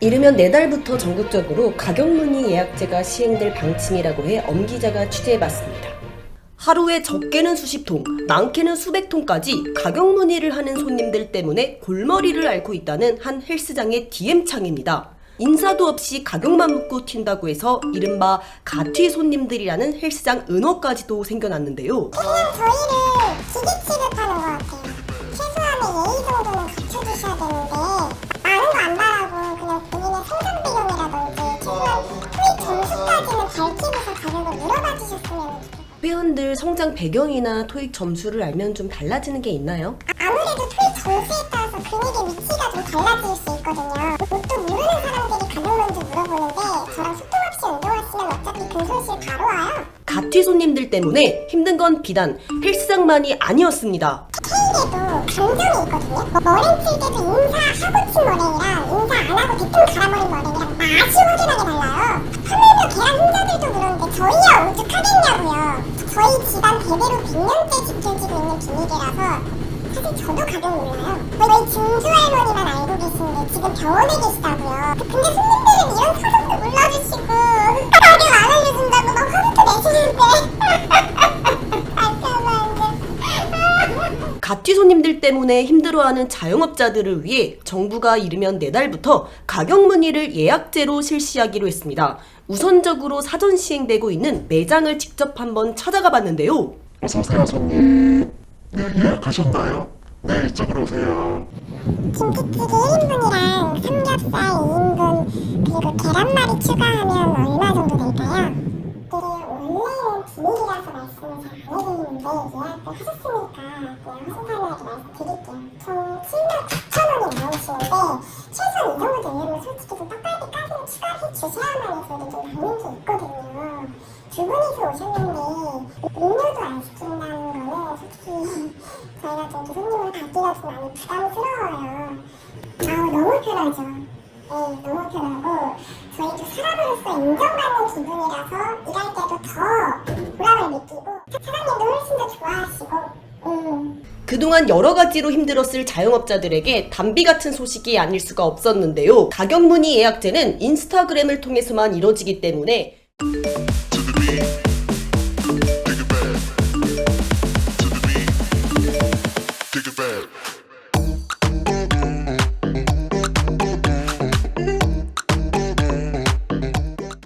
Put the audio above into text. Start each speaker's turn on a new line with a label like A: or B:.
A: 이르면 내달부터 전국적으로 가격문의 예약제가 시행될 방침이라고 해 엄 기자가 취재해봤습니다. 하루에 적게는 수십 통, 많게는 수백 통까지 가격 문의를 하는 손님들 때문에 골머리를 앓고 있다는 한 헬스장의 DM창입니다. 인사도 없이 가격만 묻고 튄다고 해서 이른바 가튀 손님들이라는 헬스장 은어까지도 생겨났는데요.
B: 그냥 저희를 기계 취급하는 것 같아요.
A: 회원들 성장 배경이나 토익 점수를 알면 좀 달라지는 게 있나요?
B: 아무래도 토익 점수에 따라서 근육의 위치가 좀 달라질 수 있거든요. 뭣도 모르는 사람들이 가격 먼저 물어보는데 저랑 소통 없이 운동하시면 어차피 근손실 바로 와요.
A: 가튀 손님들 때문에 힘든 건 비단 헬스장만이 아니었습니다.
B: K에도 감정이 있거든요. 뭐 머랭 칠 때도 인사하고 친 머랭이랑 인사 안 하고 대충 갈아버린 머랭이랑 맛이 확연하게 달라요. 저희 집안 대대로 100년째 지켜지고 있는 비밀이라서 사실 저도 가격 몰라요. 저희 증조 할머니만 알고 계시는데 지금 병원에 계시다고요. 근데 손님들은 이런 사정
A: 가튀 손님들 때문에 힘들어하는 자영업자들을 위해 정부가 이르면 내달부터 가격 문의를 예약제로 실시하기로 했습니다. 우선적으로 사전 시행되고 있는 매장을 직접 한번 찾아가 봤는데요.
C: 어서오세요, 손님. 네, 예약하셨나요? 네, 이쪽으로 오세요.
B: 김치찌개 1인분이랑 삼겹살 2인분 그리고 계란말이 추가하면 얼마 정도 될까요? 비밀이라서 말씀을 잘 안 해드리는데 예약을 하셨으니까 그냥 허심탄회하게 말씀드릴게요 총 7만 9천 원이 나오시는데 최소한 이 정도 되려면 솔직히 좀 떡갈비까지는 추가해 주셔야만 저도 좀 받는 게 있거든요 두 분이서 오셨는데 음료도 안 시킨다는 거는 솔직히 저희가 좀 손님을 받기가 좀 많이 부담스러워요. 아우 너무 편하죠. 네, 너무 편하고 저희 도 사람으로서 인정받는 기분이라서 일할 때도 더 보람을 느끼고 사장님도 훨씬 더 좋아하시고 음.
A: 그동안 여러 가지로 힘들었을 자영업자들에게 담비 같은 소식이 아닐 수가 없었는데요. 가격 문의 예약제는 인스타그램을 통해서만 이뤄지기 때문에